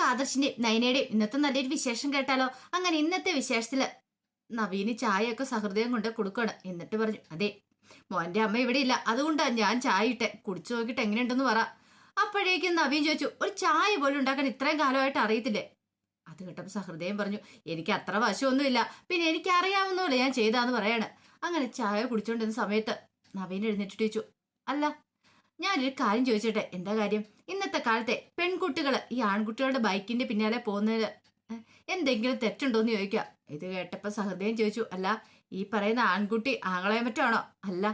നമുക്ക് ആദർശിന്റെയും നയനയുടെയും ഇന്നത്തെ നല്ലൊരു വിശേഷം കേട്ടാലോ? അങ്ങനെ ഇന്നത്തെ വിശേഷത്തിൽ നവീന് ചായയൊക്കെ സഹൃദയം കൊണ്ട് കൊടുക്കണം. എന്നിട്ട് പറഞ്ഞു അതെ മോന്റെ അമ്മ ഇവിടെ ഇല്ല. അതുകൊണ്ടാ ഞാൻ ചായ ഇട്ടെ. കുടിച്ചു നോക്കിയിട്ട് എങ്ങനെയുണ്ടെന്ന് പറ. അപ്പോഴേക്കും നവീൻ ചോദിച്ചു ഒരു ചായ പോലും ഉണ്ടാക്കാൻ ഇത്രയും കാലമായിട്ട് അറിയത്തില്ലേ? അത് കേട്ടപ്പോൾ സഹൃദയം പറഞ്ഞു എനിക്ക് അത്ര വശമൊന്നുമില്ല. പിന്നെ എനിക്ക് അറിയാവുന്നപോലെ ഞാൻ ചെയ്താന്ന് പറയാണ്. അങ്ങനെ ചായ കുടിച്ചോണ്ടിരുന്ന സമയത്ത് നവീൻ എഴുന്നേറ്റിട്ട് ചോദിച്ചു അല്ല ഞാനൊരു കാര്യം ചോദിച്ചോട്ടെ? എന്താ കാര്യം? ഇന്നത്തെ കാലത്തെ പെൺകുട്ടികൾ ഈ ആൺകുട്ടികളുടെ ബൈക്കിന്റെ പിന്നാലെ പോകുന്നതിൽ എന്തെങ്കിലും എന്തെങ്കിലും തെറ്റുണ്ടോന്ന് ചോദിക്കുക ഇത് കേട്ടപ്പോൾ സഹൃദയം ചോദിച്ചു അല്ല ഈ പറയുന്ന ആൺകുട്ടി ആങ്ങളെ മറ്റാണോ? അല്ല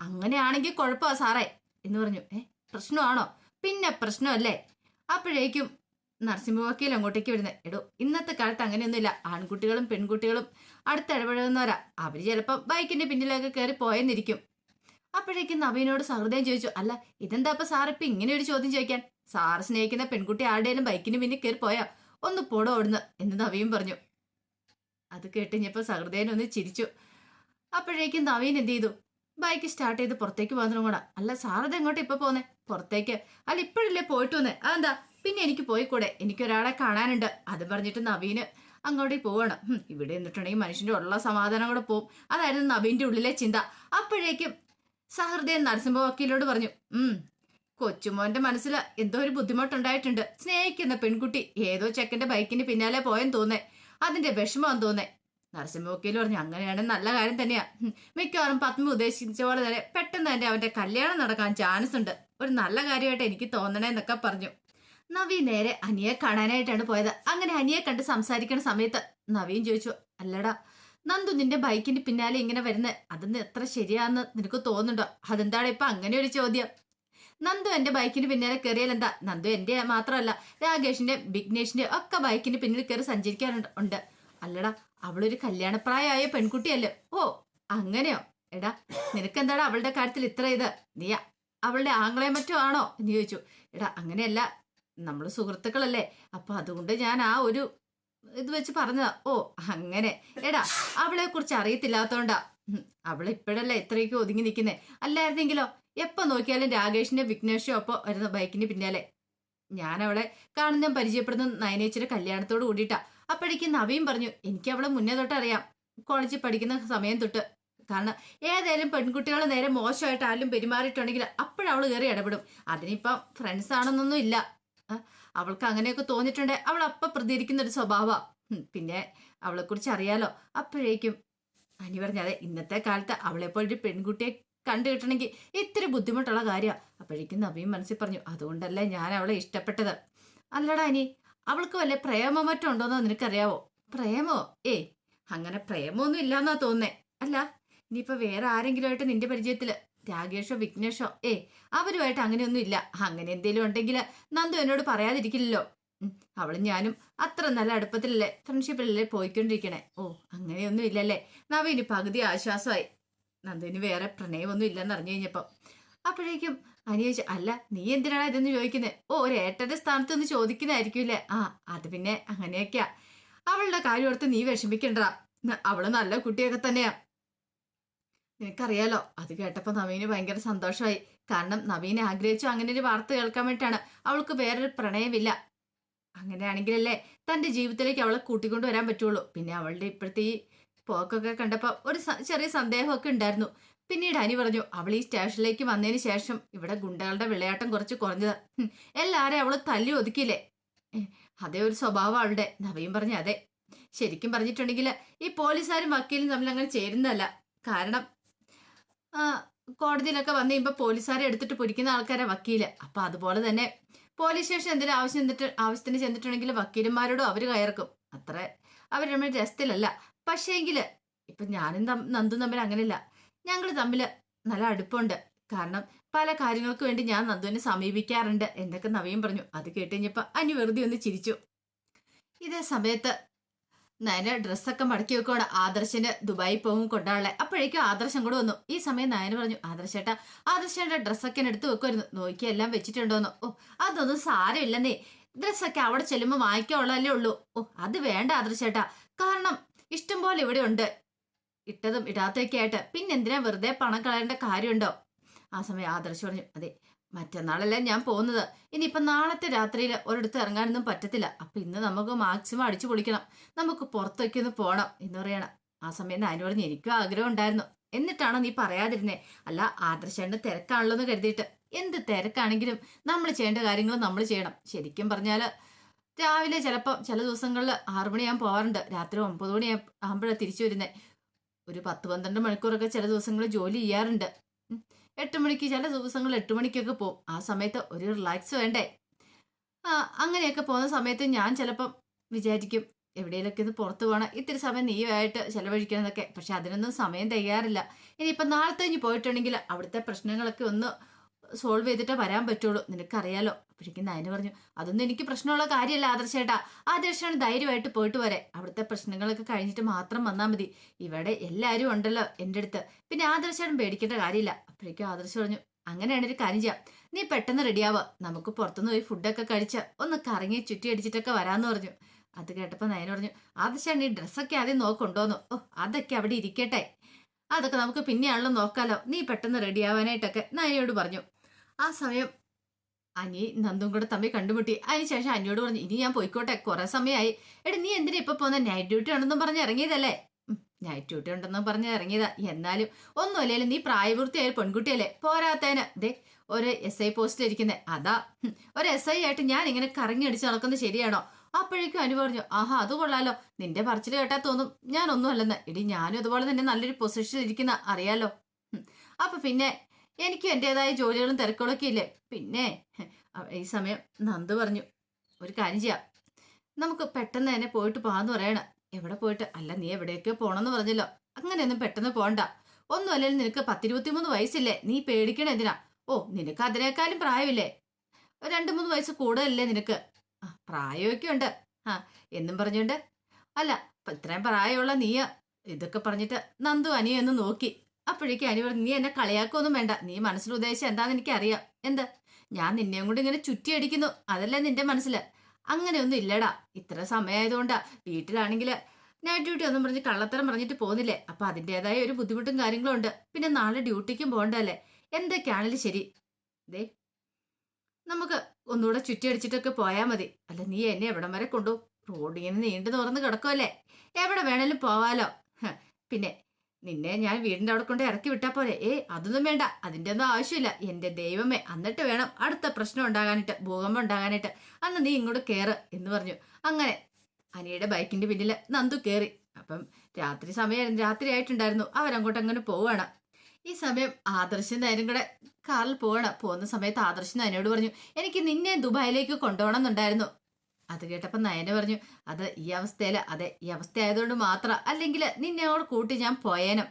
അങ്ങനെയാണെങ്കിൽ കുഴപ്പമാ സാറേ എന്ന് പറഞ്ഞു. ഏ പ്രശ്നമാണോ? പിന്നെ പ്രശ്നമല്ലേ? അപ്പോഴേക്കും നർസിംഹ വക്കീൽ അങ്ങോട്ടേക്ക് വരുന്നത് എടോ ഇന്നത്തെ കാലത്ത് അങ്ങനെയൊന്നുമില്ല. ആൺകുട്ടികളും പെൺകുട്ടികളും അടുത്തിടപഴകുന്നവരാ. അവർ ചിലപ്പോ ബൈക്കിന്റെ പിന്നിലൊക്കെ കയറി പോയെന്നിരിക്കും. അപ്പോഴേക്കും നവീനോട് സഹൃദയം ചോദിച്ചു അല്ല ഇതെന്താ അപ്പൊ സാർ ഇപ്പൊ ഇങ്ങനെ ഒരു ചോദ്യം ചോദിക്കാൻ? സാർ സ്നേഹിക്കുന്ന പെൺകുട്ടി ആരുടെയും ബൈക്കിന് പിന്നെ കയറി പോയാ ഒന്ന് പോടോ അവിടുന്ന് എന്ന് നവീൻ പറഞ്ഞു. അത് കേട്ടുകഴിഞ്ഞപ്പോ സഹൃദയൻ ഒന്ന് ചിരിച്ചു. അപ്പോഴേക്കും നവീൻ എന്ത് ചെയ്തു? ബൈക്ക് സ്റ്റാർട്ട് ചെയ്ത് പുറത്തേക്ക് പോകുന്നതും കൂടെ അല്ല സാർ ഇത് എങ്ങോട്ട് ഇപ്പൊ പോന്നെ? പുറത്തേക്ക്. അല്ല ഇപ്പോഴല്ലേ പോയിട്ട് വന്നേ? അതെന്താ? പിന്നെ എനിക്ക് പോയിക്കൂടെ? എനിക്കൊരാളെ കാണാനുണ്ട് അത് പറഞ്ഞിട്ട് നവീന് അങ്ങോട്ടേക്ക് പോവണം. ഇവിടെ നിന്നിട്ടുണ്ടെങ്കിൽ മനുഷ്യന്റെ ഉള്ള സമാധാനം കൂടെ പോവും. അതായിരുന്നു നവീന്റെ ഉള്ളിലെ ചിന്ത. അപ്പോഴേക്കും സഹൃദയൻ നരസിംഹ വക്കീലോട് പറഞ്ഞു ഉം കൊച്ചുമോന്റെ മനസ്സിൽ എന്തോ ഒരു ബുദ്ധിമുട്ടുണ്ടായിട്ടുണ്ട്. സ്നേഹിക്കുന്ന പെൺകുട്ടി ഏതോ ചെക്കന്റെ ബൈക്കിന് പിന്നാലെ പോയെന്ന് തോന്നേ അതിന്റെ വിഷമം തോന്നേ നരസിംഹ വക്കീൽ പറഞ്ഞു അങ്ങനെയാണെങ്കിൽ നല്ല കാര്യം തന്നെയാ. മിക്കവാറും പത്മ ഉദ്ദേശിച്ച പോലെ തന്നെ പെട്ടെന്ന് തന്നെ അവന്റെ കല്യാണം നടക്കാൻ ചാൻസ് ഉണ്ട്. ഒരു നല്ല കാര്യമായിട്ട് എനിക്ക് തോന്നണേ എന്നൊക്കെ പറഞ്ഞു. നവി നേരെ അനിയെ കാണാനായിട്ടാണ് പോയത്. അങ്ങനെ അനിയെ കണ്ട് സംസാരിക്കുന്ന സമയത്ത് നവീൻ ചോദിച്ചു അല്ലടാ നന്ദു നിന്റെ ബൈക്കിന്റെ പിന്നാലെ ഇങ്ങനെ വരുന്നത് അതൊന്നും എത്ര ശരിയാന്ന് നിനക്ക് തോന്നുന്നുണ്ടോ? അതെന്താണ് ഇപ്പൊ അങ്ങനെ ഒരു ചോദ്യം? നന്ദു എന്റെ ബൈക്കിന് പിന്നാലെ കയറിയാൽ എന്താ? നന്ദു എന്റെ മാത്രമല്ല രാകേഷിന്റെ വിഘ്നേഷിന്റെ ഒക്കെ ബൈക്കിന് പിന്നിൽ കയറി സഞ്ചരിക്കാറുണ്ട് ഉണ്ട്. അല്ലടാ അവളൊരു കല്യാണപ്രായമായ പെൺകുട്ടിയല്ലേ. ഓ അങ്ങനെയോ? എടാ നിനക്ക് നിനക്കെന്താടാ അവളുടെ കാര്യത്തിൽ ഇത്ര ഇത്? നീ അവളുടെ ആംഗ്ലേ മറ്റോ ആണോ? എന്ന് ചോദിച്ചു. എടാ അങ്ങനെയല്ല നമ്മൾ സുഹൃത്തുക്കളല്ലേ. അപ്പൊ അതുകൊണ്ട് ഞാൻ ആ ഒരു ഇത് വെച്ച് പറഞ്ഞതാ. ഓ അങ്ങനെ. എടാ അവളെ കുറിച്ച് അറിയത്തില്ലാത്തോണ്ടാ. അവളെ ഇപ്പോഴല്ലേ ഇത്രയൊക്കെ ഒതുങ്ങി നിൽക്കുന്നേ അല്ലായിരുന്നെങ്കിലോ? എപ്പൊ നോക്കിയാലും രാകേഷിന്റെ വിഘ്നേഷോ ഒപ്പം വരുന്ന ബൈക്കിന്റെ പിന്നാലെ. ഞാൻ അവളെ കാണുന്ന പരിചയപ്പെടുന്ന നയനേച്ചിയുടെ കല്യാണത്തോട് കൂടിയിട്ടാ. അപ്പോഴേക്കും നവീൻ പറഞ്ഞു എനിക്ക് അവളെ മുന്നേ തൊട്ട് അറിയാം കോളേജിൽ പഠിക്കുന്ന സമയം തൊട്ട്. കാരണം ഏതായാലും പെൺകുട്ടികൾ നേരെ മോശമായിട്ട് ആരും പെരുമാറിയിട്ടുണ്ടെങ്കിൽ അപ്പോഴവൾ കയറി ഇടപെടും. അതിനിപ്പം ഫ്രണ്ട്സ് ആണെന്നൊന്നും ഇല്ല അവൾക്ക് അങ്ങനെയൊക്കെ തോന്നിയിട്ടുണ്ട്. അവൾ അപ്പം പ്രതികരിക്കുന്ന ഒരു സ്വഭാവമാണ് പിന്നെ അവളെ കുറിച്ച് അറിയാലോ. അപ്പോഴേക്കും അനി പറഞ്ഞ അതെ ഇന്നത്തെ കാലത്ത് അവളെപ്പോലൊരു പെൺകുട്ടിയെ കണ്ടു കിട്ടണമെങ്കിൽ ഇത്തിരി ബുദ്ധിമുട്ടുള്ള കാര്യമാണ് അപ്പോഴേക്കും നവീൻ മനസ്സിൽ പറഞ്ഞു അതുകൊണ്ടല്ലേ ഞാൻ അവളെ ഇഷ്ടപ്പെട്ടത്? അല്ലടാ അനി അവൾക്ക് വല്ല പ്രേമോ മറ്റോ ഉണ്ടോന്നോ നിനക്കറിയാവോ? പ്രേമോ? ഏ അങ്ങനെ പ്രേമൊന്നും ഇല്ലാന്നാ തോന്നേ അല്ല ഇനിയിപ്പോ വേറെ ആരെങ്കിലുമായിട്ട് നിന്റെ പരിചയത്തിൽ രാകേഷോ വിഘ്നേഷോ ഏ അവരുമായിട്ട് അങ്ങനെയൊന്നും ഇല്ല. അങ്ങനെ എന്തെങ്കിലും ഉണ്ടെങ്കിൽ നന്ദു എന്നോട് പറയാതിരിക്കില്ലല്ലോ. അവൾ ഞാനും അത്ര നല്ല അടുപ്പത്തിലല്ലേ ഫ്രണ്ട്ഷിപ്പിലല്ലേ പോയിക്കൊണ്ടിരിക്കണേ. ഓ അങ്ങനെയൊന്നും ഇല്ലല്ലേ. നവീന് പകുതി ആശ്വാസമായി. നന്ദുവിന് വേറെ പ്രണയമൊന്നും ഇല്ലെന്ന് അറിഞ്ഞു കഴിഞ്ഞപ്പം. അപ്പോഴേക്കും അനി അല്ല നീ എന്തിനാണ് ഇതെന്ന് ചോദിക്കുന്നത് ഓ ഒരു ഏട്ടന്റെ സ്ഥാനത്ത് ഒന്ന് ചോദിക്കുന്നതായിരിക്കുമല്ലേ ആ അത് പിന്നെ അങ്ങനെയൊക്കെയാ. അവളുടെ കാര്യം ഓർത്ത് നീ വിഷമിക്കണ്ട. അവൾ നല്ല കുട്ടിയൊക്കെ തന്നെയാ. നിനക്കറിയാലോ അത് കേട്ടപ്പോ നവീന് ഭയങ്കര സന്തോഷമായി കാരണം നവീനെ ആഗ്രഹിച്ചു അങ്ങനെ ഒരു വാർത്ത കേൾക്കാൻ വേണ്ടിയിട്ടാണ്. അവൾക്ക് വേറൊരു പ്രണയമില്ല. അങ്ങനെയാണെങ്കിലല്ലേ തന്റെ ജീവിതത്തിലേക്ക് അവളെ കൂട്ടിക്കൊണ്ടു വരാൻ പറ്റുള്ളൂ. പിന്നെ അവളുടെ ഇപ്പോഴത്തെ ഈ പോക്കൊക്കെ കണ്ടപ്പോ ഒരു ചെറിയ സന്ദേഹമൊക്കെ ഉണ്ടായിരുന്നു. പിന്നീട് അനി പറഞ്ഞു അവൾ ഈ സ്റ്റേഷനിലേക്ക് വന്നതിന് ശേഷം ഇവിടെ ഗുണ്ടകളുടെ വിളയാട്ടം കുറച്ച് കുറഞ്ഞത്. എല്ലാരെയും അവൾ തല്ലി ഒതുക്കിയില്ലേ? അതേ ഒരു സ്വഭാവം അവളുടെ നവീൻ പറഞ്ഞു. അതെ ശരിക്കും പറഞ്ഞിട്ടുണ്ടെങ്കിൽ ഈ പോലീസുകാരും വക്കീലും തമ്മിൽ അങ്ങനെ ചേരുന്നതല്ല. കാരണം കോടതിയിലൊക്കെ വന്നു കഴിയുമ്പോൾ പോലീസുകാരെ എടുത്തിട്ട് പൊരിക്കുന്ന ആൾക്കാരെ വക്കീൽ. അപ്പൊ അതുപോലെ തന്നെ പോലീസ് സ്റ്റേഷൻ എന്തെങ്കിലും ആവശ്യം ചെന്നിട്ട് ആവശ്യത്തിന് ചെന്നിട്ടുണ്ടെങ്കിൽ വക്കീലന്മാരോടും അവർ കയർക്കും. അത്ര. അവർ നമ്മൾ രസത്തിലല്ല. പക്ഷേങ്കിൽ ഇപ്പം ഞാനും നന്ദും തമ്മിൽ അങ്ങനെയല്ല. ഞങ്ങൾ തമ്മിൽ നല്ല അടുപ്പമുണ്ട് കാരണം പല കാര്യങ്ങൾക്ക് വേണ്ടി ഞാൻ നന്ദുവിനെ സമീപിക്കാറുണ്ട്. എന്തൊക്കെ നവീൻ പറഞ്ഞു. അത് കേട്ട് കഴിഞ്ഞപ്പോൾ അനി വെറുതെ ഒന്ന് ചിരിച്ചു. ഇതേ സമയത്ത് നയന ഡ്രസ്സൊക്കെ മടക്കി വെക്കുവാണ് ആദർശന് ദുബായി പോകും കൊണ്ടാളെ അപ്പോഴേക്കും ആദർശം കൂടെ വന്നു. ഈ സമയം നയന പറഞ്ഞു ആദർശേട്ടാ ആദർശേട്ട ഡ്രസ്സൊക്കെ എടുത്ത് വെക്കുമായിരുന്നു നോക്കി എല്ലാം വെച്ചിട്ടുണ്ടോന്ന് ഓ അതൊന്നും സാരമില്ലെന്നേ. ഡ്രസ്സൊക്കെ അവിടെ ചെല്ലുമ്പോൾ വാങ്ങിക്കാനുള്ളതല്ലേ ഉള്ളൂ. ഓ അത് വേണ്ട ആദർശേട്ടാ. കാരണം ഇഷ്ടം പോലെ ഇവിടെ ഉണ്ട്. ഇട്ടതും ഇടാത്തൊക്കെ ആയിട്ട്. പിന്നെന്തിനാ വെറുതെ പണം കളയേണ്ട കാര്യമുണ്ടോ? ആ സമയം ആദർശ് പറഞ്ഞു അതെ മറ്റന്നാളല്ലേ ഞാൻ പോകുന്നത്. ഇനിയിപ്പം നാളത്തെ രാത്രിയിൽ ഒരിടത്ത് ഇറങ്ങാനൊന്നും പറ്റത്തില്ല. അപ്പം ഇന്ന് നമുക്ക് മാക്സിമം അടിച്ചു പൊളിക്കണം. നമുക്ക് പുറത്തേക്ക് ഒന്ന് പോകണം എന്ന് പറയണം. ആ സമയം നാനോട് എനിക്കും ആഗ്രഹം ഉണ്ടായിരുന്നു. എന്നിട്ടാണോ നീ പറയാതിരുന്നേ? അല്ല ആദർശേണ്ട തിരക്കാണല്ലോ എന്ന് കരുതിയിട്ട്. എന്ത് തിരക്കാണെങ്കിലും നമ്മൾ ചെയ്യേണ്ട കാര്യങ്ങൾ നമ്മൾ ചെയ്യണം. ശരിക്കും പറഞ്ഞാൽ രാവിലെ ചിലപ്പോൾ ചില ദിവസങ്ങളിൽ ആറു മണിയാകുമ്പോൾ പോകാറുണ്ട് രാത്രി ഒമ്പത് മണി ആകുമ്പോഴാണ് തിരിച്ചു വരുന്നത് ഒരു പത്ത് പന്ത്രണ്ട് മണിക്കൂറൊക്കെ ചില ദിവസങ്ങളിൽ ജോലി ചെയ്യാറുണ്ട്. എട്ട് മണിക്ക് ചില ദിവസങ്ങൾ എട്ട് മണിക്കൊക്കെ പോകും ആ സമയത്ത് ഒരു റിലാക്സ് വേണ്ടേ? അങ്ങനെയൊക്കെ പോകുന്ന സമയത്ത് ഞാൻ ചിലപ്പം വിചാരിക്കും എവിടെയെങ്കിലൊക്കെ ഒന്ന് പുറത്ത് പോകണം ഇത്തിരി സമയം നീയുമായിട്ട് ചിലവഴിക്കണമെന്നൊക്കെ പക്ഷെ അതിനൊന്നും സമയം തികയാറില്ല ഇനിയിപ്പം നാളത്തെ കഴിഞ്ഞ് പോയിട്ടുണ്ടെങ്കിൽ അവിടുത്തെ പ്രശ്നങ്ങളൊക്കെ ഒന്ന് സോൾവ് ചെയ്തിട്ടേ വരാൻ പറ്റുള്ളൂ. നിനക്കറിയാലോ. അപ്പോഴേക്കും നയന പറഞ്ഞു അതൊന്നും എനിക്ക് പ്രശ്നമുള്ള കാര്യമല്ല ആദർശേട്ടാ ആദർശാണ് ധൈര്യമായിട്ട് പോയിട്ട് വരെ. അവിടുത്തെ പ്രശ്നങ്ങളൊക്കെ കഴിഞ്ഞിട്ട് മാത്രം വന്നാൽ മതി. ഇവിടെ എല്ലാവരും ഉണ്ടല്ലോ എന്റെ അടുത്ത്. പിന്നെ ആദർശാണ് പേടിക്കേണ്ട കാര്യമില്ല. അപ്പോഴേക്കും ആദർശം പറഞ്ഞു അങ്ങനെയാണ് ഒരു കാര്യം ചെയ്യാം. നീ പെട്ടെന്ന് റെഡിയാവുക നമുക്ക് പുറത്തുനിന്ന് പോയി ഫുഡൊക്കെ കഴിച്ച് ഒന്ന് കറങ്ങി ചുറ്റി അടിച്ചിട്ടൊക്കെ വരാമെന്ന് പറഞ്ഞു. അത് കേട്ടപ്പോൾ നയന പറഞ്ഞു ആദർശാണ് ഈ ഡ്രസ്സൊക്കെ ആദ്യം നോക്കൊണ്ടോന്നു? ഓ അതൊക്കെ അവിടെ ഇരിക്കട്ടെ. അതൊക്കെ നമുക്ക് പിന്നെയാണല്ലോ നോക്കാലോ. നീ പെട്ടെന്ന് റെഡിയാവാനായിട്ടൊക്കെ നയനയോട് പറഞ്ഞു. ആ സമയം അനി നന്ദും കൂടെ തമ്മിൽ കണ്ടുമുട്ടി. അതിനുശേഷം അനിയോട് പറഞ്ഞു ഇനി ഞാൻ പോയിക്കോട്ടെ കുറെ സമയമായി. എടി നീ എന്തിനാ ഇപ്പൊ പോന്ന? നൈറ്റ് ഡ്യൂട്ടി ഉണ്ടെന്നും പറഞ്ഞ് ഇറങ്ങിയതല്ലേ? നൈറ്റ് ഡ്യൂട്ടി ഉണ്ടെന്നും പറഞ്ഞ് ഇറങ്ങിയതാ. എന്നാലും ഒന്നുമില്ലേലും നീ പ്രായപൂർത്തിയായ പെൺകുട്ടിയല്ലേ? പോരാത്തേന്. ദേ ഒരു എസ് ഐ പോസ്റ്റിൽ ഇരിക്കുന്നത് അതാ. ഒരു എസ് ഐ ആയിട്ട് ഞാൻ ഇങ്ങനെ കറങ്ങി അടിച്ച് നടക്കുന്നത് ശരിയാണോ? അപ്പോഴേക്കും അനു പറഞ്ഞു ആഹാ അത് കൊള്ളാലോ. നിന്റെ പറച്ചിൽ കേട്ടാ തോന്നും ഞാനൊന്നും അല്ലെന്ന് ഇടി ഞാനും അതുപോലെ തന്നെ നല്ലൊരു പൊസിഷനിൽ ഇരിക്കുന്ന. അറിയാലോ. അപ്പൊ പിന്നെ എനിക്കും എന്റെതായ ജോലികളും തിരക്കുകളൊക്കെ ഇല്ലേ? പിന്നെ ഈ സമയം നന്ദു പറഞ്ഞു ഒരു കാര്യം ചെയ്യാം. നമുക്ക് പെട്ടെന്ന് തന്നെ പോയിട്ട് പോകാന്ന് പറയണം. എവിടെ പോയിട്ട്? അല്ല നീ എവിടെയൊക്കെ പോകണമെന്ന് പറഞ്ഞല്ലോ. അങ്ങനെയൊന്നും പെട്ടെന്ന് പോകണ്ട ഒന്നും അല്ലെങ്കിൽ നിനക്ക് പത്തിരുപത്തിമൂന്ന് വയസ്സില്ലേ? നീ പേടിക്കണ എന്തിനാ? ഓ നിനക്ക് അതിനേക്കാളും പ്രായമില്ലേ? രണ്ട് മൂന്ന് വയസ്സ് കൂടുതലല്ലേ നിനക്ക്? ആ പ്രായമൊക്കെ ഉണ്ട്. ആ എന്നും പറഞ്ഞുകൊണ്ട് അല്ല ഇത്രയും പ്രായമുള്ള നീയ. ഇതൊക്കെ പറഞ്ഞിട്ട് നന്ദു അനിയൊന്ന് നോക്കി. അപ്പോഴേക്കും അനി പറഞ്ഞു നീ എന്നെ കളിയാക്കൊന്നും വേണ്ട. നീ മനസ്സിൽ ഉദ്ദേശിച്ച എന്താന്ന് എനിക്കറിയാം. എന്താ? ഞാൻ നിന്നെയും കൊണ്ട് ഇങ്ങനെ ചുറ്റിയടിക്കുന്നു. അതല്ല നിന്റെ മനസ്സിൽ അങ്ങനെയൊന്നും ഇല്ലടാ. ഇത്ര സമയമായതുകൊണ്ടാ വീട്ടിലാണെങ്കിൽ നൈറ്റ് ഡ്യൂട്ടി ഒന്നും പറഞ്ഞ് കള്ളത്തരം പറഞ്ഞിട്ട് പോകുന്നില്ലേ? അപ്പൊ അതിന്റെതായ ഒരു ബുദ്ധിമുട്ടും കാര്യങ്ങളും ഉണ്ട്. പിന്നെ നാളെ ഡ്യൂട്ടിക്കും പോകണ്ടല്ലേ എന്തൊക്കെയാണെങ്കിലും ശരി. ദേ നമുക്ക് ഒന്നുകൂടെ ചുറ്റിയടിച്ചിട്ടൊക്കെ പോയാൽ മതി. അല്ല നീ എന്നെ എവിടം വരെ കൊണ്ടു? റോഡിങ്ങനെ നീണ്ടു തുറന്ന് കിടക്കുമല്ലേ എവിടെ വേണേലും പോവാലോ. പിന്നെ നിന്നെ ഞാൻ വീടിന്റെ അവിടെ കൊണ്ട് ഇറക്കി വിട്ടാ പോലെ ഏ അതൊന്നും വേണ്ട. അതിന്റെ ഒന്നും ആവശ്യമില്ല. എന്റെ ദൈവമേ എന്നിട്ട് വേണം അടുത്ത പ്രശ്നം ഉണ്ടാകാനായിട്ട് ഭൂകമ്പം ഉണ്ടാകാനായിട്ട്. അന്ന് നീ ഇങ്ങോട്ട് കേറ് എന്ന് പറഞ്ഞു. അങ്ങനെ അനിയുടെ ബൈക്കിന്റെ പിന്നിൽ നന്ദു കേറി. അപ്പം രാത്രി സമയം രാത്രി ആയിട്ടുണ്ടായിരുന്നു. അവരങ്ങോട്ട് അങ്ങനെ പോവാണ്. ഈ സമയം ആദർശം നേരം കൂടെ കാറിൽ പോവാണ്. പോകുന്ന സമയത്ത് ആദർശം നയനോട് പറഞ്ഞു എനിക്ക് നിന്നെ ദുബായിലേക്ക് കൊണ്ടുപോകണം എന്നുണ്ടായിരുന്നു അത് കേട്ടപ്പോൾ നയന പറഞ്ഞു അത് ഈ അവസ്ഥയിൽ അതെ ഈ അവസ്ഥ ആയതുകൊണ്ട് മാത്രം അല്ലെങ്കിൽ നിന്നോട് കൂട്ടി ഞാൻ പോയേനും.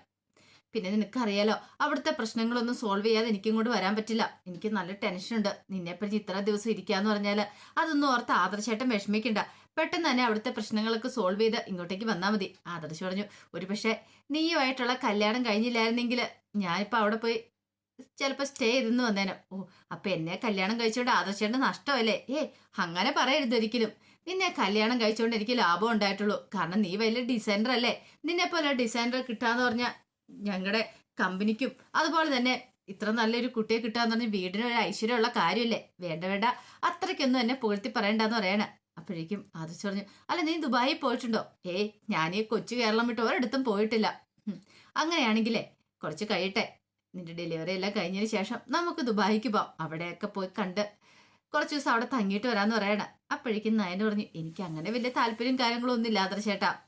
പിന്നെ നിനക്കറിയാലോ അവിടുത്തെ പ്രശ്നങ്ങളൊന്നും സോൾവ് ചെയ്യാതെ എനിക്കും ഇങ്ങോട്ട് വരാൻ പറ്റില്ല. എനിക്ക് നല്ല ടെൻഷനുണ്ട് നിന്നെപ്പറ്റി ഇത്ര ദിവസം ഇരിക്കാന്ന് പറഞ്ഞാൽ അതൊന്നും ഓർത്ത് ആദർശേട്ടൻ വിഷമിക്കണ്ട. പെട്ടെന്ന് തന്നെ അവിടുത്തെ പ്രശ്നങ്ങളൊക്കെ സോൾവ് ചെയ്ത് ഇങ്ങോട്ടേക്ക് വന്നാൽ മതി. ആദർശ് പറഞ്ഞു ഒരു പക്ഷേ നീയുമായിട്ടുള്ള കല്യാണം കഴിഞ്ഞില്ലായിരുന്നെങ്കിൽ ഞാനിപ്പോൾ അവിടെ പോയി ചിലപ്പോൾ സ്റ്റേ ചെയ്തെന്ന് വന്നേനെ. ഓ അപ്പൊ എന്നെ കല്യാണം കഴിച്ചോണ്ട് ആദർശേണ്ട നഷ്ടമല്ലേ ഏ അങ്ങനെ പറയരുത് ഒരിക്കലും. നിന്നെ കല്യാണം കഴിച്ചോണ്ട് എനിക്ക് ലാഭം ഉണ്ടായിട്ടുള്ളൂ. കാരണം നീ വലിയ ഡിസൈനർ അല്ലേ? നിന്നെ പോലെ ഡിസൈനർ കിട്ടാന്ന് പറഞ്ഞാൽ ഞങ്ങളുടെ കമ്പനിക്കും അതുപോലെ തന്നെ ഇത്ര നല്ലൊരു കുട്ടിയെ കിട്ടാന്ന് പറഞ്ഞാൽ വീടിന് ഒരു ഐശ്വര്യമുള്ള കാര്യമല്ലേ വേണ്ട വേണ്ട. അത്രയ്ക്കൊന്നും എന്നെ പുകഴ്ത്തി പറയണ്ടെന്ന് പറയണേ. അപ്പോഴേക്കും ആദർശ് പറഞ്ഞു അല്ല നീ ദുബായിൽ പോയിട്ടുണ്ടോ? ഏയ് ഞാൻ ഈ കൊച്ചു കേരളം വിട്ട് ഒരിടത്തും പോയിട്ടില്ല. അങ്ങനെയാണെങ്കിലേ കുറച്ച് കഴിയട്ടെ. നിന്റെ ഡെലിവറി എല്ലാം കഴിഞ്ഞതിന് ശേഷം നമുക്ക് ദുബായിക്ക് പോവാം. അവിടെയൊക്കെ പോയി കണ്ട് കുറച്ച് ദിവസം അവിടെ തങ്ങിയിട്ട് വരാമെന്ന് പറയണം. അപ്പോഴേക്കും നയൻ പറഞ്ഞു എനിക്ക് അങ്ങനെ വലിയ താല്പര്യം കാര്യങ്ങളും ഒന്നും ഇല്ലാത്ത ചേട്ടാ.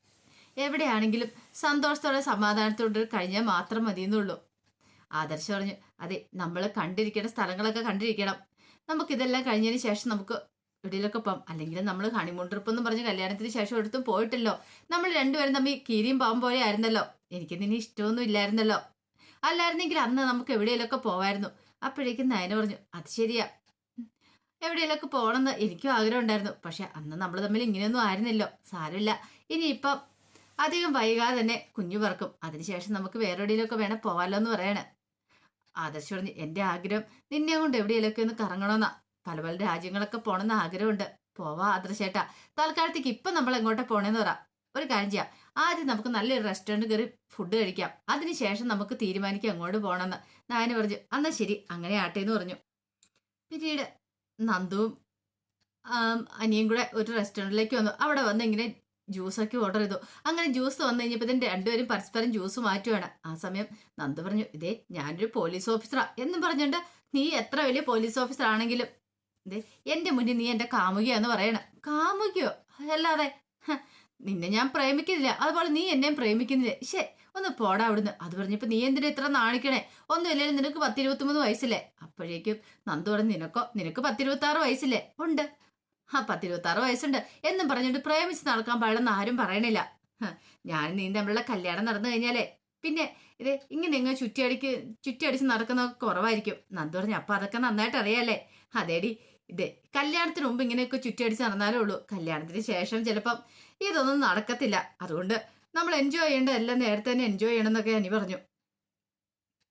എവിടെയാണെങ്കിലും സന്തോഷത്തോടെ സമാധാനത്തോടെ കഴിഞ്ഞാൽ മാത്രം മതിയെന്നുള്ളൂ. ആദർശ് പറഞ്ഞു അതെ നമ്മൾ കണ്ടിരിക്കേണ്ട സ്ഥലങ്ങളൊക്കെ കണ്ടിരിക്കണം. നമുക്കിതെല്ലാം കഴിഞ്ഞതിന് ശേഷം നമുക്ക് എവിടെയൊക്കെ പോകാം അല്ലെങ്കിൽ നമ്മൾ ഹണിമൂൺ ട്രിപ്പ് എന്ന് പറഞ്ഞ് കല്യാണത്തിന് ശേഷം എടുത്തും പോയിട്ടല്ലോ. നമ്മൾ രണ്ടുപേരും തമ്മിൽ കീരിയും പാവം പോലെ ആയിരുന്നല്ലോ. എനിക്ക് നിന്നെ ഇഷ്ടമൊന്നും ഇല്ലായിരുന്നല്ലോ. അല്ലായിരുന്നെങ്കിൽ അന്ന് നമുക്ക് എവിടെയെങ്കിലൊക്കെ പോവായിരുന്നു. അപ്പോഴേക്കും നയന പറഞ്ഞു അത് ശരിയാ. എവിടെയെങ്കിലൊക്കെ പോകണമെന്ന് എനിക്കും ആഗ്രഹം ഉണ്ടായിരുന്നു. പക്ഷെ അന്ന് നമ്മൾ തമ്മിൽ ഇങ്ങനെയൊന്നും ആയിരുന്നല്ലോ. സാരമില്ല. ഇനിയിപ്പം അധികം വൈകാതെ തന്നെ കുഞ്ഞു പറക്കും. അതിനുശേഷം നമുക്ക് വേറെ എവിടെയെങ്കിലൊക്കെ വേണം പോവാലോ എന്ന് പറയണേ. ആദർശ് പറഞ്ഞു എന്റെ ആഗ്രഹം നിന്നെ കൊണ്ട് എവിടെയെങ്കിലൊക്കെ ഒന്ന് കറങ്ങണമെന്നാ. പല പല രാജ്യങ്ങളൊക്കെ പോകണമെന്ന് ആഗ്രഹമുണ്ട്. പോവാ ആദർശേട്ടാ തൽക്കാലത്തേക്ക് ഇപ്പം നമ്മൾ എങ്ങോട്ടാ പോണേന്ന് പറ. ഒരു കാര്യം ചെയ്യാം. ആദ്യം നമുക്ക് നല്ലൊരു റെസ്റ്റോറന്റ് കയറി ഫുഡ് കഴിക്കാം. അതിനുശേഷം നമുക്ക് തീരുമാനിക്കാം അങ്ങോട്ട് പോകണമെന്ന് നായന പറഞ്ഞു എന്നാൽ ശരി അങ്ങനെ ആട്ടെ എന്ന് പറഞ്ഞു. പിന്നീട് നന്ദുവും അനിയും കൂടെ ഒരു റെസ്റ്റോറന്റിലേക്ക് വന്നു. അവിടെ വന്ന് ഇങ്ങനെ ജ്യൂസൊക്കെ ഓർഡർ ചെയ്തു. അങ്ങനെ ജ്യൂസ് വന്നു കഴിഞ്ഞപ്പോൾ രണ്ടുപേരും പരസ്പരം ജ്യൂസ് മാറ്റുവാണ്. ആ സമയം നന്ദു പറഞ്ഞു ഇതേ ഞാനൊരു പോലീസ് ഓഫീസറാ എന്നും പറഞ്ഞുകൊണ്ട് നീ എത്ര വലിയ പോലീസ് ഓഫീസർ ആണെങ്കിലും ഇതേ എന്റെ മുന്നിൽ നീ എന്റെ കാമുകിയാന്ന് പറയണം. കാമുകിയോ? അല്ലാതെ നിന്നെ ഞാൻ പ്രേമിക്കുന്നില്ല. അതുപോലെ നീ എന്നെയും പ്രേമിക്കുന്നില്ല. ശേ ഒന്ന് പോടാ അവിടുന്ന്. അത് പറഞ്ഞപ്പോ നീ എന്തിനാ ഇത്ര നാണിക്കണേ? ഒന്നുമില്ലെങ്കിലും നിനക്ക് പത്തിരുപത്തിമൂന്ന് വയസ്സില്ലേ? അപ്പോഴേക്കും നന്ദു പറഞ്ഞു നിനക്കോ? നിനക്ക് പത്തിരുപത്തി ആറ് വയസ്സില്ലേ? ഉണ്ട്. ആ പത്തിരുപത്തി ആറ് വയസ്സുണ്ട്. എന്നും പറഞ്ഞിട്ട് പ്രേമിച്ച് നടക്കാൻ പാടില്ലെന്ന് ആരും പറയണില്ല. ഞാൻ നീ തമ്മിലുള്ള കല്യാണം നടന്നു കഴിഞ്ഞാലേ. പിന്നെ ഇത് ഇങ്ങനെ നിങ്ങൾ ചുറ്റിയടിക്ക് ചുറ്റിയടിച്ച് നടക്കുന്ന കുറവായിരിക്കും. നന്ദു പറഞ്ഞു അപ്പൊ അതൊക്കെ നന്നായിട്ട് അറിയാലേ അതേടി. ഇത് കല്യാണത്തിന് മുമ്പ് ഇങ്ങനെയൊക്കെ ചുറ്റടിച്ച് നടന്നാലേ ഉള്ളൂ. കല്യാണത്തിന് ശേഷം ചിലപ്പം ഇതൊന്നും നടക്കത്തില്ല. അതുകൊണ്ട് നമ്മൾ എൻജോയ് ചെയ്യേണ്ട എല്ലാം നേരത്തെ തന്നെ എൻജോയ് ചെയ്യണം എന്നൊക്കെ അനി പറഞ്ഞു.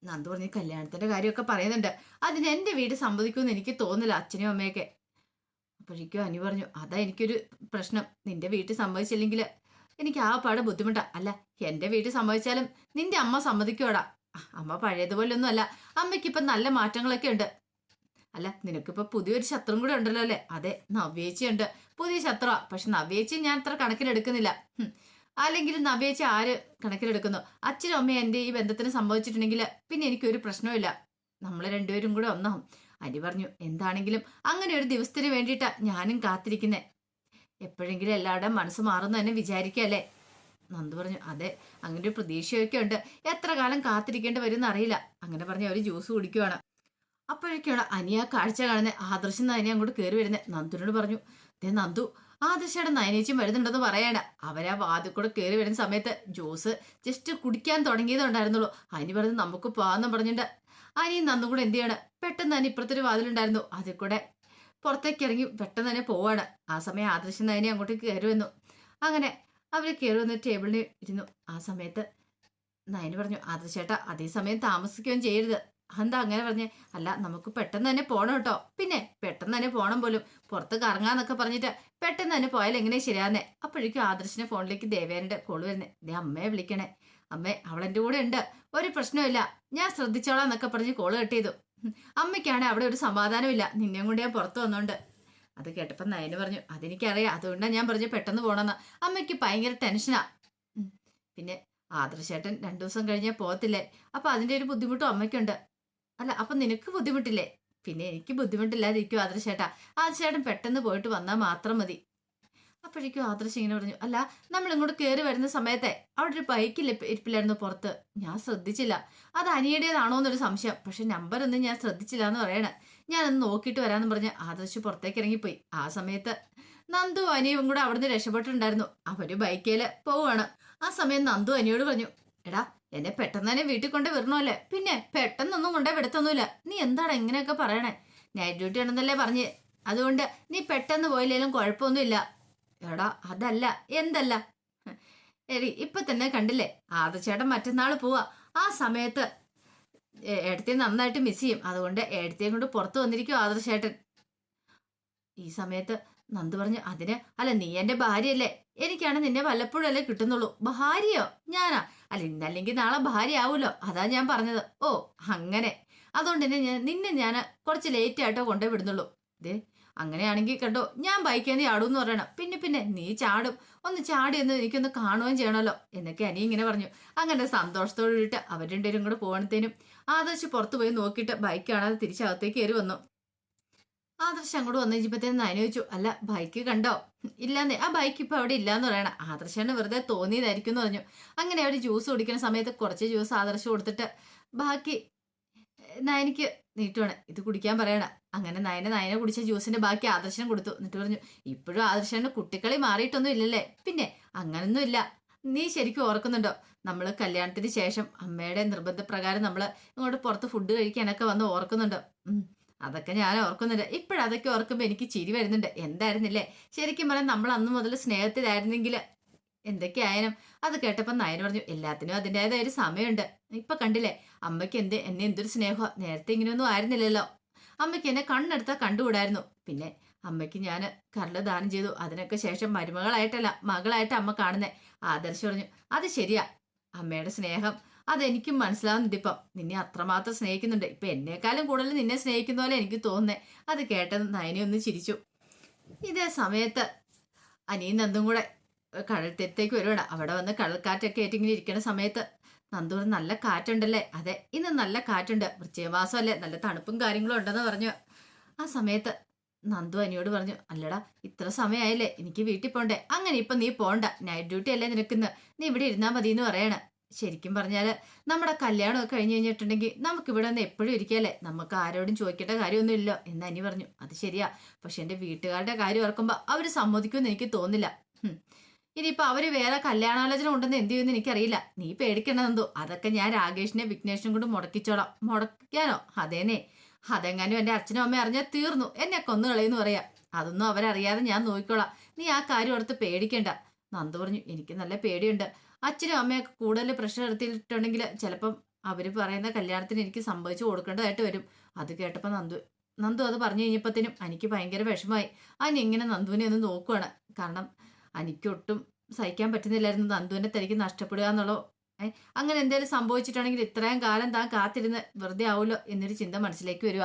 നന്ദു പറഞ്ഞ് കല്യാണത്തിന്റെ കാര്യമൊക്കെ പറയുന്നുണ്ട്. അതിന് എന്റെ വീട് സമ്മതിക്കുമെന്ന് എനിക്ക് തോന്നില്ല അച്ഛനും അമ്മയൊക്കെ. അപ്പോഴേക്കും അനി പറഞ്ഞു അതാ എനിക്കൊരു പ്രശ്നം. നിന്റെ വീട്ടിൽ സമ്മതിച്ചില്ലെങ്കിൽ എനിക്ക് ആ പാട് ബുദ്ധിമുട്ടാ. അല്ല എന്റെ വീട്ടിൽ സമ്മതിച്ചാലും നിന്റെ അമ്മ സമ്മതിക്കോടാ അമ്മ പഴയതുപോലൊന്നും അല്ല അമ്മയ്ക്ക് ഇപ്പം നല്ല മാറ്റങ്ങളൊക്കെ ഉണ്ട്. അല്ല നിനക്കിപ്പോ പുതിയൊരു ശത്രുവും കൂടെ ഉണ്ടല്ലോ അല്ലേ? അതെ നവ്യേച്ചിയുണ്ട്. പുതിയ ശത്രു പക്ഷെ നവ്യേച്ചി ഞാൻ അത്ര കണക്കിലെടുക്കുന്നില്ല. അല്ലെങ്കിൽ നവ്യേച്ചി ആര് കണക്കിലെടുക്കുന്നു? അച്ഛനും അമ്മയും എന്റെ ഈ ബന്ധത്തിന് സംഭവിച്ചിട്ടുണ്ടെങ്കിൽ പിന്നെ എനിക്കൊരു പ്രശ്നവുമില്ല. നമ്മൾ രണ്ടുപേരും കൂടെ ഒന്നാവും അനി പറഞ്ഞു എന്താണെങ്കിലും അങ്ങനെ ഒരു ദിവസത്തിന് വേണ്ടിയിട്ടാ ഞാനും കാത്തിരിക്കുന്നേ. എപ്പോഴെങ്കിലും എല്ലാവരുടെയും മനസ്സ് മാറുന്നു തന്നെ വിചാരിക്കല്ലേ നന്ദു പറഞ്ഞു അതെ അങ്ങനെ ഒരു പ്രതീക്ഷയൊക്കെ ഉണ്ട്. എത്ര കാലം കാത്തിരിക്കേണ്ടി വരും എന്നറിയില്ല അങ്ങനെ പറഞ്ഞ് അവർ ജ്യൂസ് കുടിക്കുവാണ്. അപ്പോഴേക്കാണ് അനിയ കാഴ്ച കാണുന്നത് ആദർശം നയനെ അങ്ങോട്ട് കയറി വരുന്നത് നന്ദുനോട് പറഞ്ഞു ദേ നന്ദു ആദർശയുടെ നയനേച്ചും വരുന്നുണ്ടെന്ന് പറയാണ്. അവരാ വാതിൽ കൂടെ കയറി വരുന്ന സമയത്ത് ജോസ് ജസ്റ്റ് കുടിക്കാൻ തുടങ്ങിയതുണ്ടായിരുന്നുള്ളൂ അനി പറഞ്ഞു നമുക്ക് പോവാന്നും പറഞ്ഞിട്ട് അനി നന്ദു കൂടെ എന്ത് ചെയ്യാണ്? പെട്ടെന്ന് തന്നെ ഇപ്പുറത്തൊരു വാതിലുണ്ടായിരുന്നു. അതിൽ കൂടെ പുറത്തേക്ക് ഇറങ്ങി പെട്ടെന്ന് തന്നെ പോവാണ്. ആ സമയം ആദർശം നയനെ അങ്ങോട്ട് കയറി വന്നു. അങ്ങനെ അവർ കയറി വന്ന് ടേബിളിൽ ഇരുന്നു. ആ സമയത്ത് നയന് പറഞ്ഞു ആദർശേട്ടാ അതേസമയം താമസിക്കുകയും ചെയ്യരുത്. എന്താ അങ്ങനെ പറഞ്ഞേ? അല്ല നമുക്ക് പെട്ടെന്ന് തന്നെ പോണം കേട്ടോ. പിന്നെ പെട്ടെന്ന് തന്നെ പോണം പോലും. പുറത്ത് കറങ്ങാന്നൊക്കെ പറഞ്ഞിട്ട് പെട്ടെന്ന് തന്നെ പോയാൽ എങ്ങനെ ശരിയാന്നേ അപ്പോഴേക്കും ആദർശിന്റെ ഫോണിലേക്ക് ദേവേന്റെ കോൾ വരുന്നേ. ദേ അമ്മയെ വിളിക്കണേ. അമ്മേ അവളെന്റെ കൂടെ ഉണ്ട്. ഒരു പ്രശ്നമില്ല ഞാൻ ശ്രദ്ധിച്ചോളാം എന്നൊക്കെ പറഞ്ഞ് കോൾ കട്ട് ചെയ്തു. അമ്മയ്ക്കാണെ അവിടെ ഒരു സമാധാനമില്ല നിന്നെയും കൊണ്ട് ഞാൻ പുറത്ത് വന്നോണ്ട്. അത് കേട്ടപ്പോൾ നയന് പറഞ്ഞു അതെനിക്കറിയാം. അതുകൊണ്ടാണ് ഞാൻ പറഞ്ഞു പെട്ടെന്ന് പോണെന്ന്. അമ്മയ്ക്ക് ഭയങ്കര ടെൻഷനാ. പിന്നെ ആദർശേട്ടൻ രണ്ടു ദിവസം കഴിഞ്ഞാൽ പോകത്തില്ലേ? അപ്പൊ അതിന്റെ ഒരു ബുദ്ധിമുട്ടും അമ്മയ്ക്കുണ്ട്. അല്ല അപ്പൊ നിനക്ക് ബുദ്ധിമുട്ടില്ലേ? പിന്നെ എനിക്ക് ബുദ്ധിമുട്ടില്ലാതിരിക്കും ആദർശേട്ടാ. ചേട്ടൻ പെട്ടെന്ന് പോയിട്ട് വന്നാൽ മാത്രം മതി. അപ്പോഴേക്കും ആദർശ് ഇങ്ങനെ പറഞ്ഞു അല്ല നമ്മൾ ഇങ്ങോട്ട് കയറി വരുന്ന സമയത്തെ അവിടെ ഒരു ബൈക്കിൽ ഇരിപ്പില്ലായിരുന്നു പുറത്ത്. ഞാൻ ശ്രദ്ധിച്ചില്ല. അത് അനിയുടേതാണോ എന്നൊരു സംശയം. പക്ഷെ നമ്പർ ഒന്നും ഞാൻ ശ്രദ്ധിച്ചില്ല എന്ന് പറയണ. ഞാനൊന്ന് നോക്കിയിട്ട് വരാമെന്ന് പറഞ്ഞ് ആദർശ് പുറത്തേക്ക് ഇറങ്ങിപ്പോയി. ആ സമയത്ത് നന്ദു അനിയും കൂടെ അവിടുന്ന് രക്ഷപ്പെട്ടിട്ടുണ്ടായിരുന്നു. അവർ ബൈക്കേൽ പോവുകയാണ് ആ സമയം നന്ദു അനിയോട് പറഞ്ഞു എടാ എന്നെ പെട്ടെന്ന് തന്നെ വീട്ടിൽ കൊണ്ട് വരണമല്ലേ പിന്നെ പെട്ടെന്നൊന്നും കൊണ്ടേ വിടത്തൊന്നുമില്ല. നീ എന്താണ് എങ്ങനെയൊക്കെ പറയണേ? നൈറ്റ് ഡ്യൂട്ടി ആണെന്നല്ലേ പറഞ്ഞ്. അതുകൊണ്ട് നീ പെട്ടെന്ന് പോയില്ലേലും കുഴപ്പമൊന്നുമില്ല. എടാ അതല്ല. എന്തല്ല? എടി ഇപ്പൊ തന്നെ കണ്ടില്ലേ? ആദർശേട്ടൻ മറ്റന്നാൾ പോവാ. ആ സമയത്ത് ഏടത്തെ നന്നായിട്ട് മിസ് ചെയ്യും. അതുകൊണ്ട് ഏടത്തെയും കൊണ്ട് പുറത്തു വന്നിരിക്കും ആദർശേട്ടൻ. ഈ സമയത്ത് നന്ദു പറഞ്ഞു അതിന് അല്ല നീ എന്റെ ഭാര്യയല്ലേ? എനിക്കാണ് നിന്നെ വല്ലപ്പോഴും അല്ലേ കിട്ടുന്നുള്ളൂ. ഭാര്യയോ? ഞാനാ? അല്ല ഇന്നല്ലെങ്കിൽ നാളെ ഭാര്യ ആവൂലോ അതാ ഞാൻ പറഞ്ഞത്. ഓ അങ്ങനെ. അതുകൊണ്ട് തന്നെ ഞാൻ നിന്നെ ഞാൻ കുറച്ച് ലേറ്റ് ആയിട്ടോ കൊണ്ടേ വിടുന്നുള്ളൂ. അങ്ങനെയാണെങ്കിൽ കണ്ടോ ഞാൻ ബൈക്കിൽ നിന്ന് ചാടും എന്ന് പറയണം. പിന്നെ പിന്നെ നീ ചാടും. ഒന്ന് ചാടി എന്ന് എനിക്കൊന്ന് കാണുകയും ചെയ്യണമല്ലോ. എന്നൊക്കെ അനി ഇങ്ങനെ പറഞ്ഞു. അങ്ങനെ സന്തോഷത്തോടെ അവർ രണ്ടുപേരും കൂടെ പോകണത്തേനും ആദർശ് പുറത്തു പോയി നോക്കിയിട്ട് ബൈക്ക് കാണാതെ തിരിച്ചകത്തേക്ക് കയറി വന്നു. ആദർശ് അങ്ങോട്ട് വന്നു കഴിഞ്ഞപ്പോഴത്തേനും നയന ചോദിച്ചു അല്ല ബൈക്ക് കണ്ടോ? ഇല്ലാന്നേ. ആ ബൈക്ക് ഇപ്പൊ അവിടെ ഇല്ലാന്ന് പറയണ. ആദർശാണ് വെറുതെ തോന്നിയതായിരിക്കും എന്ന് പറഞ്ഞു. അങ്ങനെ അവർ ജ്യൂസ് കുടിക്കുന്ന സമയത്ത് കുറച്ച് ജ്യൂസ് ആദർശം കൊടുത്തിട്ട് ബാക്കി നയനിക്ക് നീട്ടുവാണ് ഇത് കുടിക്കാൻ പറയണ. അങ്ങനെ നയന നയന കുടിച്ച ജ്യൂസിന്റെ ബാക്കി ആദർശനം കൊടുത്തു. എന്നിട്ട് പറഞ്ഞു ഇപ്പോഴും ആദർശന് കുട്ടിക്കളി മാറിയിട്ടൊന്നും ഇല്ലല്ലേ? പിന്നെ അങ്ങനൊന്നും ഇല്ല. നീ ശരിക്കും ഓർക്കുന്നുണ്ടോ? നമ്മൾ കല്യാണത്തിന് ശേഷം അമ്മയുടെ നിർബന്ധപ്രകാരം നമ്മൾ ഇങ്ങോട്ട് പുറത്ത് ഫുഡ് കഴിക്കാനൊക്കെ വന്ന് ഓർക്കുന്നുണ്ടോ? അതൊക്കെ ഞാൻ ഓർക്കുന്നുണ്ട് ഇപ്പോഴതൊക്കെ ഓർക്കുമ്പോൾ എനിക്ക് ചിരി വരുന്നുണ്ട്. എന്തായിരുന്നില്ലേ? ശരിക്കും പറയാം നമ്മൾ അന്ന് മുതൽ സ്നേഹത്തിലായിരുന്നെങ്കിൽ എന്തൊക്കെയായാലും അത് കേട്ടപ്പോൾ നയൻ പറഞ്ഞു എല്ലാത്തിനും അതിന്റെതായ ഒരു സമയമുണ്ട്. ഇപ്പൊ കണ്ടില്ലേ? അമ്മയ്ക്ക് എന്ത് എന്നെ എന്തൊരു സ്നേഹം നേരത്തെ ഇങ്ങനെയൊന്നും ആയിരുന്നില്ലല്ലോ. അമ്മയ്ക്ക് എന്നെ കണ്ണെടുത്താൽ കണ്ടുകൂടായിരുന്നു. പിന്നെ അമ്മയ്ക്ക് ഞാൻ കരൾ ദാനം ചെയ്തു. അതിനൊക്കെ ശേഷം മരുമകളായിട്ടല്ല മകളായിട്ട് അമ്മ കാണുന്നേ. ആദർശ് പറഞ്ഞു അത് ശരിയാ. അമ്മയുടെ സ്നേഹം അതെനിക്കും മനസ്സിലാവുന്നുണ്ട് ഇപ്പം നിന്നെ അത്രമാത്രം സ്നേഹിക്കുന്നുണ്ട്. ഇപ്പം എന്നെക്കാളും കൂടുതൽ നിന്നെ സ്നേഹിക്കുന്ന പോലെ എനിക്ക് തോന്നുന്നേ. അത് കേട്ടത് നയനെ ഒന്ന് ചിരിച്ചു. ഇതേ സമയത്ത് അനിയും നന്ദും കൂടെ കടൽത്തീരത്തേക്ക് വരുവാണ്. അവിടെ വന്ന് കടൽക്കാറ്റൊക്കെ ഏറ്റിങ്ങനെ ഇരിക്കുന്ന സമയത്ത് നന്ദൂർ നല്ല കാറ്റുണ്ടല്ലേ? അതെ ഇന്ന് നല്ല കാറ്റുണ്ട്. വൃശ്ചികമാസമല്ലേ നല്ല തണുപ്പും കാര്യങ്ങളും ഉണ്ടെന്ന് പറഞ്ഞു. ആ സമയത്ത് നന്ദു അനിയോട് പറഞ്ഞു അല്ലടാ ഇത്ര സമയമായില്ലേ എനിക്ക് വീട്ടിൽ പോണ്ടേ. അങ്ങനെ ഇപ്പൊ നീ പോണ്ട. നൈറ്റ് ഡ്യൂട്ടി അല്ലേ നിനക്കുന്ന്? നീ ഇവിടെ ഇരുന്നാ മതി എന്ന് പറയണ. ശരിക്കും പറഞ്ഞാൽ നമ്മുടെ കല്യാണമൊക്കെ കഴിഞ്ഞ് കഴിഞ്ഞിട്ടുണ്ടെങ്കിൽ നമുക്ക് ഇവിടെ നിന്ന് എപ്പോഴും ഇരിക്കല്ലേ നമുക്ക് ആരോടും ചോദിക്കേണ്ട കാര്യമൊന്നുമില്ല എന്ന് അനി പറഞ്ഞു. അത് ശരിയാ. പക്ഷെ എന്റെ വീട്ടുകാരുടെ കാര്യം ഓർക്കുമ്പോ അവർ സമ്മതിക്കുമെന്ന് എനിക്ക് തോന്നില്ല ഹും. ഇനിയിപ്പോ അവർ വേറെ കല്യാണാലോചന ഉണ്ടെന്ന് എന്ത് ചെയ്യുമെന്ന് എനിക്കറിയില്ല. നീ പേടിക്കണമെന്തോ അതൊക്കെ ഞാൻ രാകേഷിനെ വിഘ്നേഷിനും കൊണ്ട് മുടക്കിച്ചോളാം. മുടക്കാനോ അതേനെ അതെങ്ങാനും എന്റെ അച്ഛനും അമ്മയും അറിഞ്ഞാൽ തീർന്നു. എന്നെ കൊന്നു കളയെന്ന് പറയാ. അതൊന്നും അവരറിയാതെ ഞാൻ നോക്കിക്കോളാം. നീ ആ കാര്യം ഓർത്ത് പേടിക്കണ്ട. നന്ദു പറഞ്ഞു എനിക്ക് നല്ല പേടിയുണ്ട്. അച്ഛനും അമ്മയൊക്കെ കൂടുതൽ പ്രഷർ എടുത്തിട്ടുണ്ടെങ്കിൽ ചിലപ്പം അവർ പറയുന്ന കല്യാണത്തിന് എനിക്ക് സംഭവിച്ചു കൊടുക്കേണ്ടതായിട്ട് വരും. അത് കേട്ടപ്പോൾ നന്ദു നന്ദു അത് പറഞ്ഞു കഴിഞ്ഞപ്പോഴത്തേനും എനിക്ക് ഭയങ്കര വിഷമമായി. അനി ഇങ്ങനെ നന്ദുവിനെ ഒന്ന് നോക്കുവാണ്. കാരണം എനിക്കൊട്ടും സഹിക്കാൻ പറ്റുന്നില്ലായിരുന്നു. നന്ദുവിനെ തനിക്ക് നഷ്ടപ്പെടുക എന്നുള്ളോ അങ്ങനെ എന്തെങ്കിലും സംഭവിച്ചിട്ടാണെങ്കിൽ ഇത്രയും കാലം താൻ കാത്തിരുന്ന് വെറുതെ ആവുമല്ലോ എന്നൊരു ചിന്ത മനസ്സിലേക്ക് വരിക